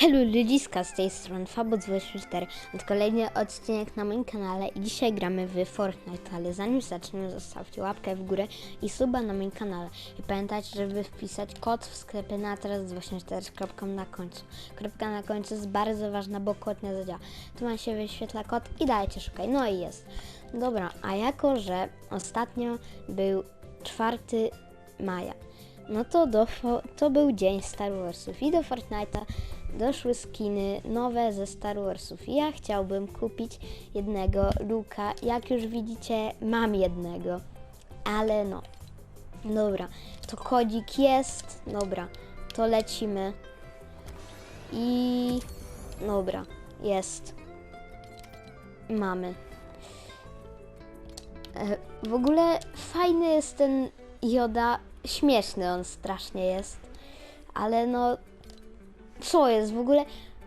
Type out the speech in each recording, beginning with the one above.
Hello ludziska, z tej strony Fabo24 to kolejny odcinek na moim kanale i dzisiaj gramy w Fortnite, ale zanim zaczniemy zostawcie łapkę w górę i suba na moim kanale i pamiętajcie, żeby wpisać kod w sklepie na teraz 24 z kropką na końcu. Kropka na końcu jest bardzo ważna, bo kod nie zadziała. Tu wam się wyświetla kod i dajcie szukaj, no i jest. Dobra, a jako, że ostatnio był 4 maja, no to, do, to był dzień Star Warsów i do Fortnite'a doszły skiny nowe ze Star Warsów. Ja chciałbym kupić jednego Luka. Jak już widzicie, mam jednego, ale no. Dobra, to kodzik jest. Dobra, to lecimy. I dobra, jest. Mamy. E, W ogóle fajny jest ten Joda. Śmieszny on strasznie jest. Ale no, co jest w ogóle?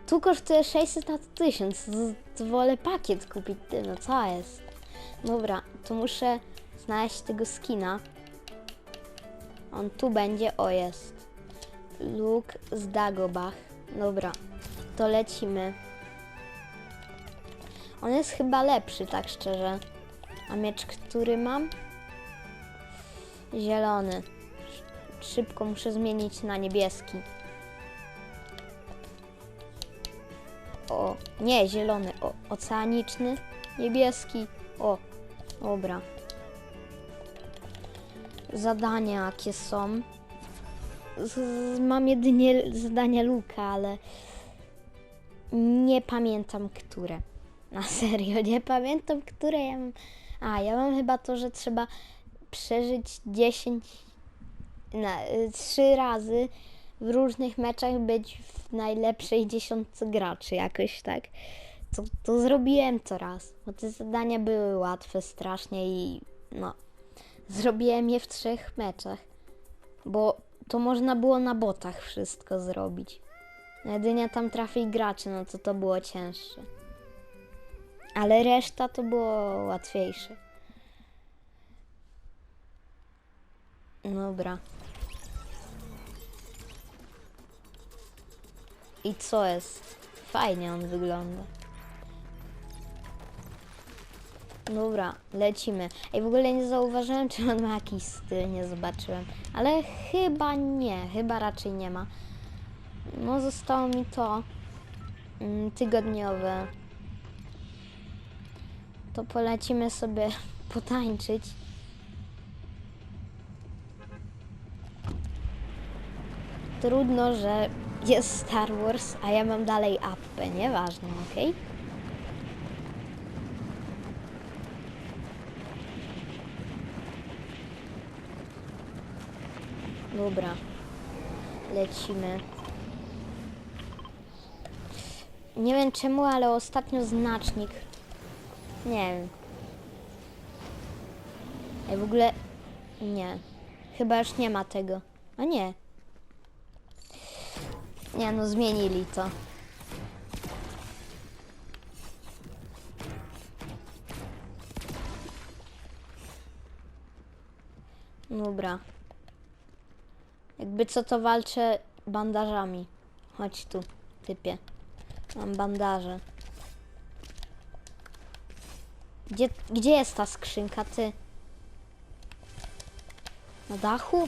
Tu kosztuje 600 a tu 1000. Z- To wolę pakiet kupić. Ty, no co jest? Dobra, to muszę znaleźć tego skina. On tu będzie. O, jest. Luke z Dagobah. Dobra, to lecimy. On jest chyba lepszy, tak szczerze. A miecz, który mam? Zielony. Szybko muszę zmienić na niebieski. O, nie, zielony, o, oceaniczny, niebieski. O, dobra. Zadania jakie są? Z, z, mam jedynie zadania Luka, ale nie pamiętam które. Na serio, nie pamiętam które ja mam. A, ja mam chyba to, że trzeba przeżyć 10 na, y, trzy razy w różnych meczach być w najlepszej dziesiątce graczy jakoś tak. To, to zrobiłem to raz, bo te zadania były łatwe strasznie i no, zrobiłem je w trzech meczach, bo to można było na botach wszystko zrobić. Jedynie tam trafić graczy, no to to było cięższe. Ale reszta to było łatwiejsze. Dobra. I co jest? Fajnie on wygląda. Dobra, lecimy. Ej, w ogóle nie zauważyłem, czy on ma jakiś styl, nie zobaczyłem. Ale chyba nie, chyba raczej nie ma. No, zostało mi to mm, tygodniowe. To polecimy sobie potańczyć. Trudno, że jest Star Wars, a ja mam dalej appę, nieważne, okej? Dobra, lecimy. Nie wiem czemu, ale ostatnio znacznik. Nie wiem. Ej, w ogóle. Nie. Chyba już nie ma tego. A nie. Nie no, zmienili to. Dobra. Jakby co to walczę bandażami. Chodź tu, typie. Mam bandaże. Gdzie, gdzie jest ta skrzynka, ty? Na dachu?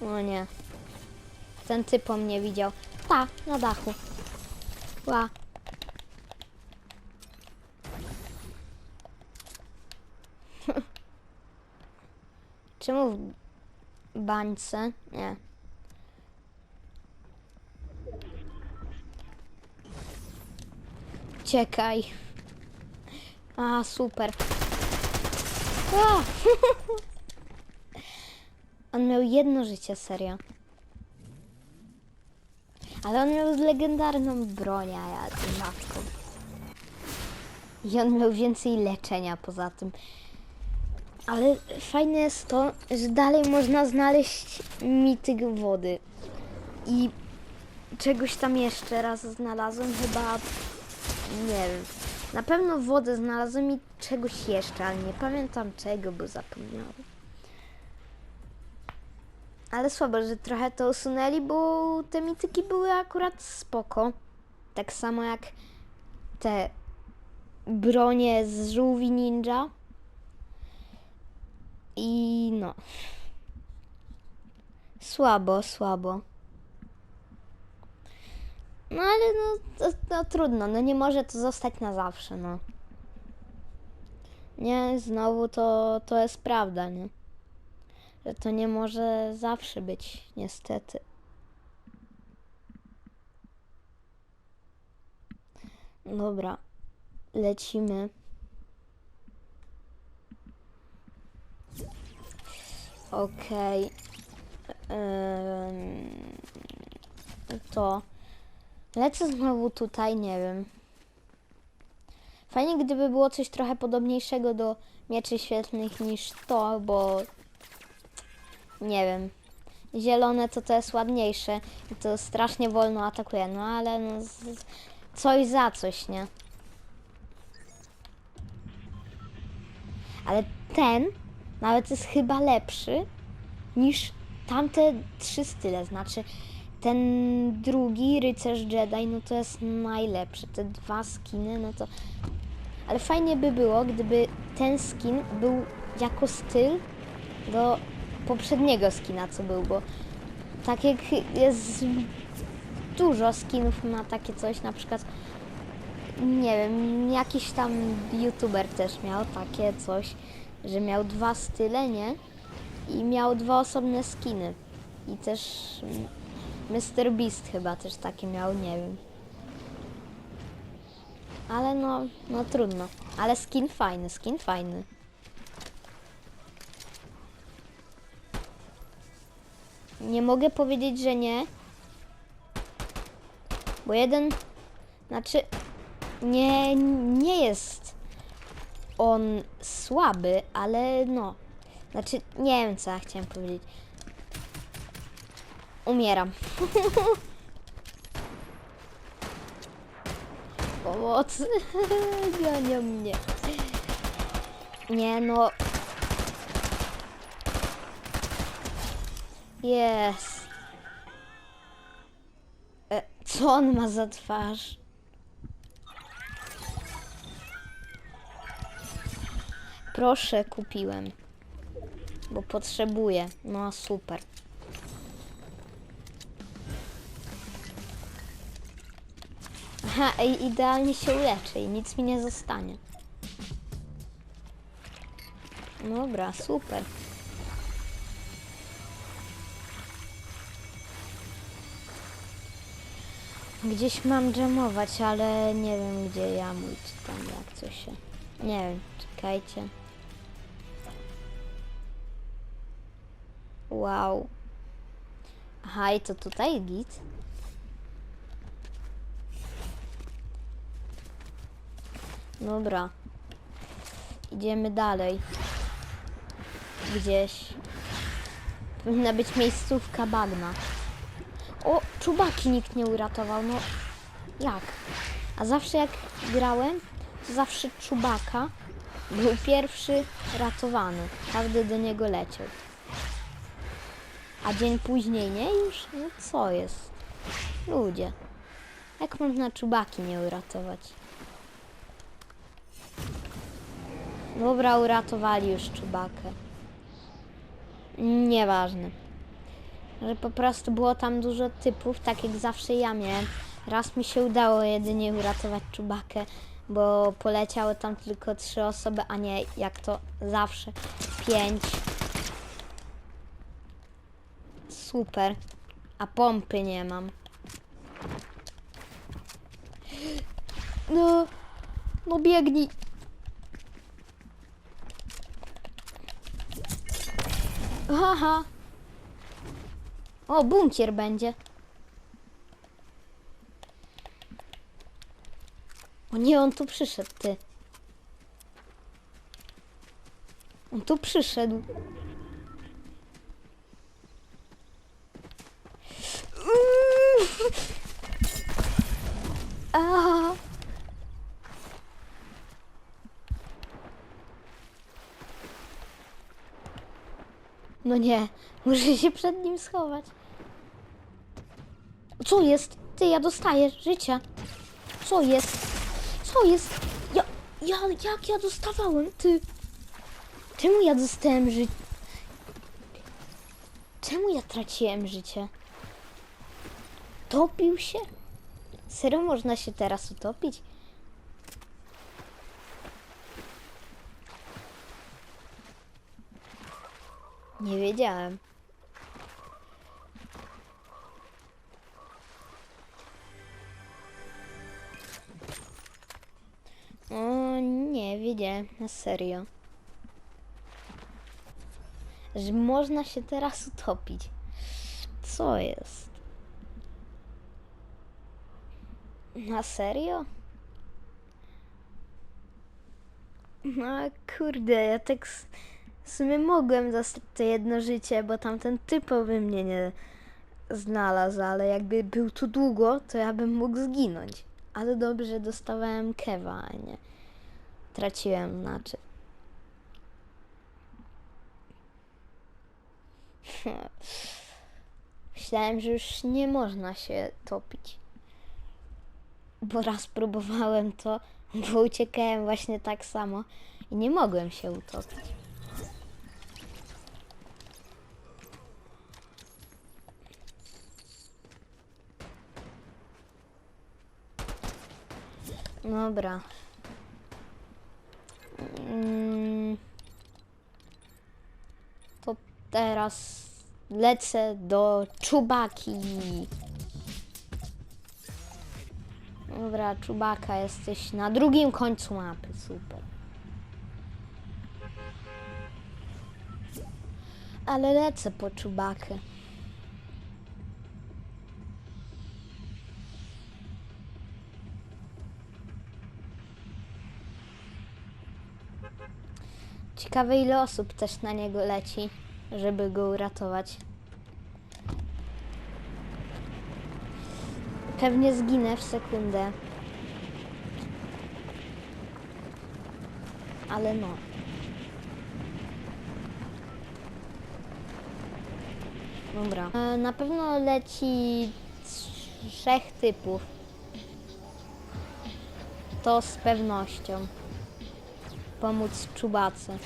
O nie. Ten typ o mnie widział. Ta, na dachu. Ła. Czemu w bańce? Nie. Czekaj. A, super. A! On miał jedno życie, serio. Ale on miał legendarną broń, a ja rzadko. I on miał więcej leczenia poza tym. Ale fajne jest to, że dalej można znaleźć mityk wody. I czegoś tam jeszcze raz znalazłem, chyba nie wiem. Na pewno wodę znalazłem i czegoś jeszcze, ale nie pamiętam czego, bo zapomniałem. Ale słabo, że trochę to usunęli, bo te mityki były akurat spoko. Tak samo jak te bronie z żółwi ninja. I no. Słabo, słabo. No ale no, to, to trudno, no nie może to zostać na zawsze, no. Nie, znowu to, to jest prawda, nie? Że to nie może zawsze być, niestety. Dobra, lecimy. Okej. Em, to lecę znowu tutaj, nie wiem. Fajnie, gdyby było coś trochę podobniejszego do mieczy świetlnych niż to, bo nie wiem. Zielone to to jest ładniejsze i to strasznie wolno atakuje, no ale no, z, coś za coś, nie? Ale ten nawet jest chyba lepszy niż tamte trzy style. Znaczy, ten drugi, rycerz Jedi, no to jest najlepszy. Te dwa skiny, no to. Ale fajnie by było, gdyby ten skin był jako styl do poprzedniego skina, co był, bo tak jak jest dużo skinów ma takie coś, na przykład nie wiem, jakiś tam youtuber też miał takie coś, że miał dwa style, nie? I miał dwa osobne skiny. I też Mr. Beast chyba też takie miał, nie wiem. Ale no, no trudno. Ale skin fajny, skin fajny. Nie mogę powiedzieć, że nie. Bo jeden, znaczy, nie, nie jest on słaby, ale no. Znaczy, nie wiem co ja chciałem powiedzieć. Umieram. Pomocy. Gonią mnie. Nie no. Jest. E, co on ma za twarz? Proszę, kupiłem. Bo potrzebuję. No super. Aha, i idealnie się uleczę i nic mi nie zostanie. Dobra, super. Gdzieś mam dżemować, ale nie wiem gdzie ja mój czy tam jak coś się. Nie wiem, czekajcie. Wow. Aha, i to tutaj git. Dobra. Idziemy dalej. Gdzieś. Powinna być miejscówka bagna. O, czubaki nikt nie uratował, no jak? A zawsze jak grałem, to zawsze czubaka był pierwszy ratowany. Każdy do niego leciał. A dzień później nie już? No co jest? Ludzie. Jak można czubaki nie uratować? Dobra, uratowali już czubakę. Nieważne. Że po prostu było tam dużo typów, tak jak zawsze ja miałem. Raz mi się udało jedynie uratować czubakę, bo poleciały tam tylko trzy osoby, a nie jak to zawsze pięć. Super. A pompy nie mam. No, no biegnij. Haha. O, bunkier będzie. O nie, on tu przyszedł, ty. On tu przyszedł. Uuu. A. No nie, muszę się przed nim schować. Co jest? Ty, ja dostaję życia. Co jest? Co jest? Ja, ja, jak ja dostawałem? Ty. Czemu ja dostałem życie? Czemu ja traciłem życie? Topił się? Serio można się teraz utopić? Nie wiedziałem. O nie, wiedziałem, na serio. Że można się teraz utopić. Co jest? Na serio? No kurde, ja tak w sumie mogłem dostać to jedno życie, bo tamten typowy mnie nie znalazł, ale jakby był tu długo, to ja bym mógł zginąć. Ale dobrze, dostawałem kewa, a nie traciłem znaczy. Myślałem, że już nie można się topić. Bo raz próbowałem to, bo uciekałem właśnie tak samo i nie mogłem się utopić. Dobra. Mm. To teraz lecę do czubaki. Dobra, czubaka, jesteś na drugim końcu mapy. Super. Ale lecę po czubakę. Ciekawe ile osób też na niego leci, żeby go uratować. Pewnie zginę w sekundę. Ale no. Dobra. E, Na pewno leci trzech typów. To z pewnością. Pomóc czubacy.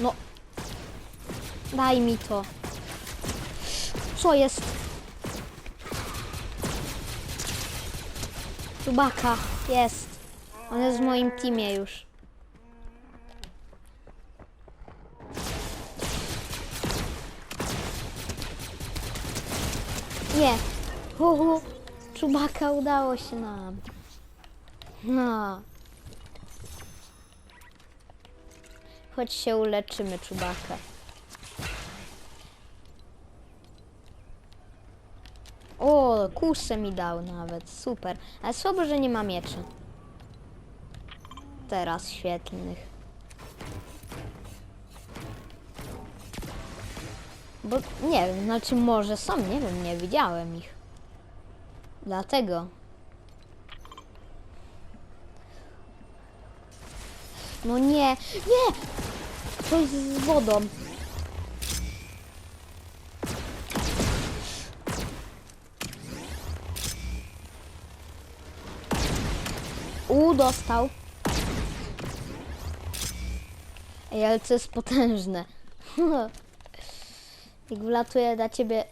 No. Daj mi to. Co jest? Czubaka. Jest. On jest w moim teamie już. Nie. Uhu. Czubaka udało się nam. No. Chodź się uleczymy, czubaka. O, kusę mi dał nawet, super. Ale słabo, że nie ma mieczy. Teraz świetlnych. Bo nie wiem, znaczy może są, nie wiem, nie widziałem ich. Dlatego. No nie, nie! Coś z wodą. U, dostał. Ej, ale to jest potężne. Jak wlatuje na ciebie...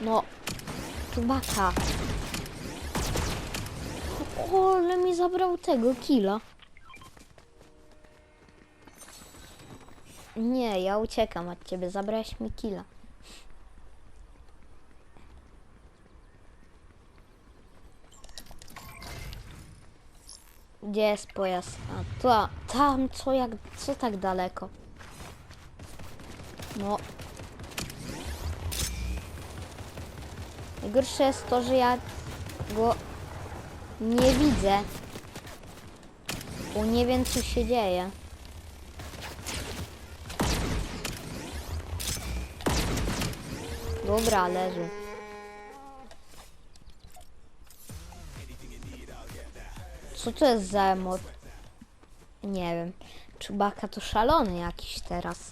No, Czubaka. O, ale mi zabrał tego killa. Nie, ja uciekam od ciebie, zabrałeś mi killa. Gdzie jest pojazd? A, tu, tam, co jak, co tak daleko? No. Najgorsze jest to, że ja go nie widzę. Bo nie wiem, co się dzieje. Dobra, leży. Co to jest za emot? Nie wiem. Czubaka to szalony jakiś teraz.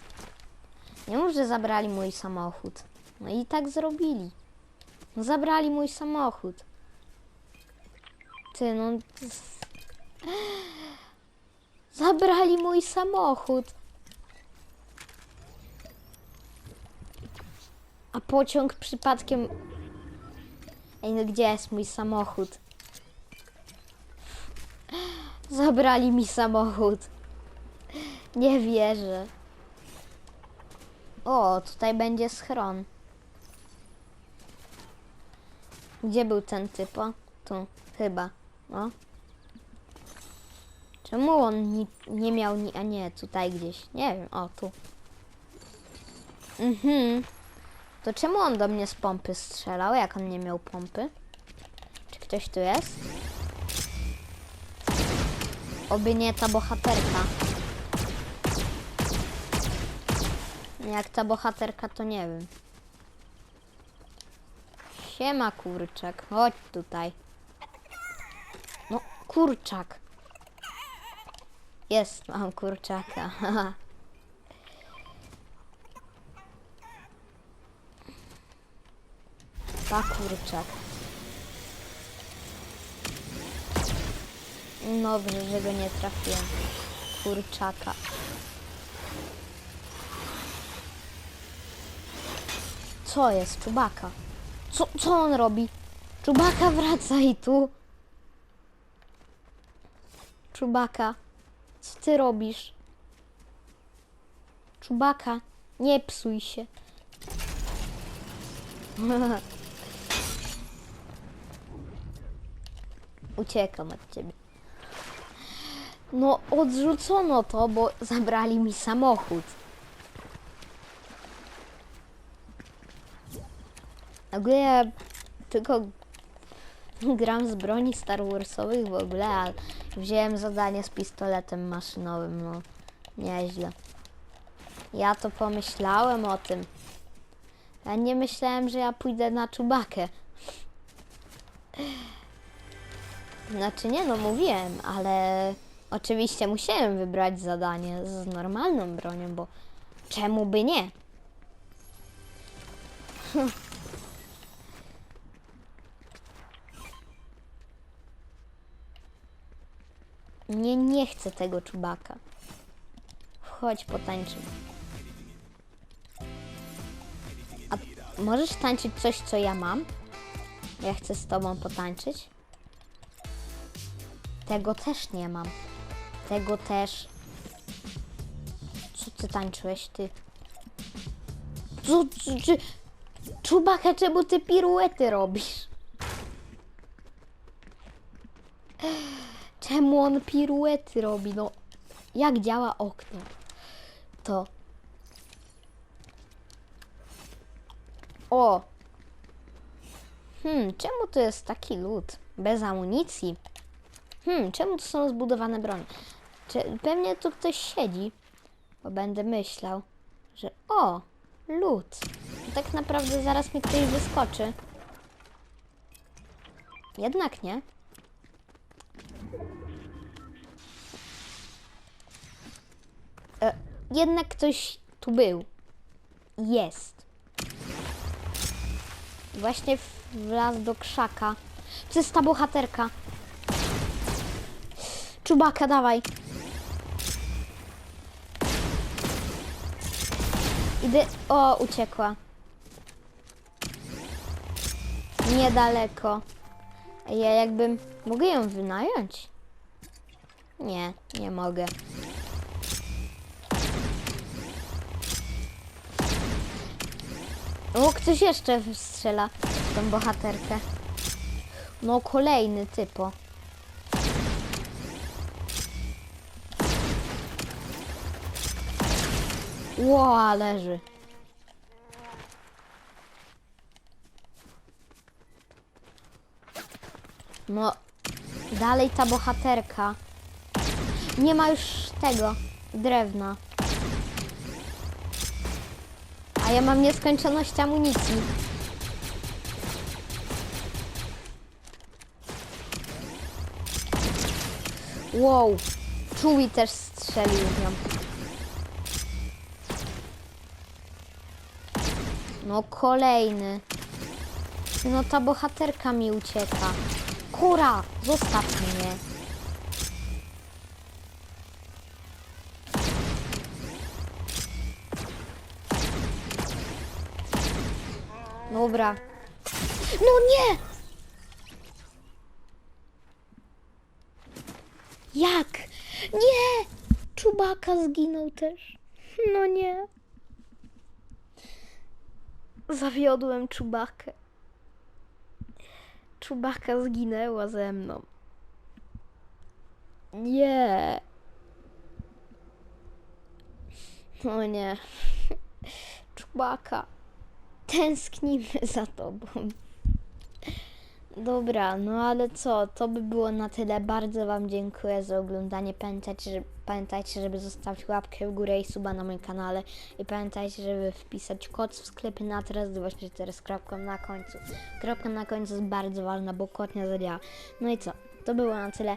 Nie mów, że zabrali mój samochód. No i tak zrobili. No zabrali mój samochód. Ty, no... Zabrali mój samochód. A pociąg przypadkiem... Ej, no gdzie jest mój samochód? Zabrali mi samochód. Nie wierzę. O, tutaj będzie schron. Gdzie był ten typo? Tu, chyba. O. Czemu on ni- nie miał ni... A nie, tutaj gdzieś. Nie wiem, o, tu. Mhm. To czemu on do mnie z pompy strzelał, jak on nie miał pompy? Czy ktoś tu jest? Oby nie ta bohaterka. Jak ta bohaterka, to nie wiem. Siema, kurczak. Chodź tutaj. No, kurczak. Jest, mam kurczaka. Pa, kurczak. Dobrze, że go nie trafiłem. Kurczaka. Co jest? Czubaka. Co, co on robi? Czubaka wracaj tu. Czubaka. Co ty robisz? Czubaka. Nie psuj się. Uciekam od ciebie. No, odrzucono to, bo zabrali mi samochód. Ogóle ja tylko gram z broni Star Warsowych w ogóle, ale wziąłem zadanie z pistoletem maszynowym, no nieźle. Ja to pomyślałem o tym. Ja nie myślałem, że ja pójdę na czubakę. Znaczy nie, no mówiłem, ale oczywiście musiałem wybrać zadanie z normalną bronią, bo czemu by nie? Nie, nie chcę tego czubaka. Chodź, potańczymy. A możesz tańczyć coś, co ja mam? Ja chcę z tobą potańczyć. Tego też nie mam. Tego też. Co ty tańczyłeś, ty? Co, co. Czubaka, czemu ty piruety robisz? Czemu on piruety robi? No, jak działa okno? To. O! Hmm, czemu to jest taki lód? Bez amunicji? Hmm, czemu tu są zbudowane bronie? Czy pewnie tu ktoś siedzi? Bo będę myślał, że o, lód. Tak naprawdę zaraz mi ktoś wyskoczy. Jednak nie. Jednak ktoś tu był. Jest. Właśnie wlazł do krzaka. To jest ta bohaterka. Czubaka, dawaj. Idę. O, uciekła. Niedaleko. Ja jakbym. Mogę ją wynająć? Nie, nie mogę. O, ktoś jeszcze strzela w tą bohaterkę. No, kolejny typo. Ła, leży. No, dalej ta bohaterka. Nie ma już tego drewna. A ja mam nieskończoność amunicji. Wow. Chewie też strzelił nią. No kolejny. No ta bohaterka mi ucieka. Kura, zostaw mnie. Dobra. No nie! Jak? Nie! Czubaka zginął też. No nie. Zawiodłem Czubakę. Czubaka zginęła ze mną. Nie. O nie. Czubaka. Tęsknimy za tobą. Dobra, no ale co, to by było na tyle. Bardzo Wam dziękuję za oglądanie. Pamiętajcie, że, pamiętajcie, żeby zostawić łapkę w górę i suba na moim kanale. I pamiętajcie, żeby wpisać kod w sklepie na teraz 24 z kropką na końcu. Kropka na końcu jest bardzo ważna, bo kod nie zadziała. No i co, to było na tyle.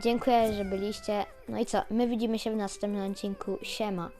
Dziękuję, że byliście. No i co, my widzimy się w następnym odcinku. Siema.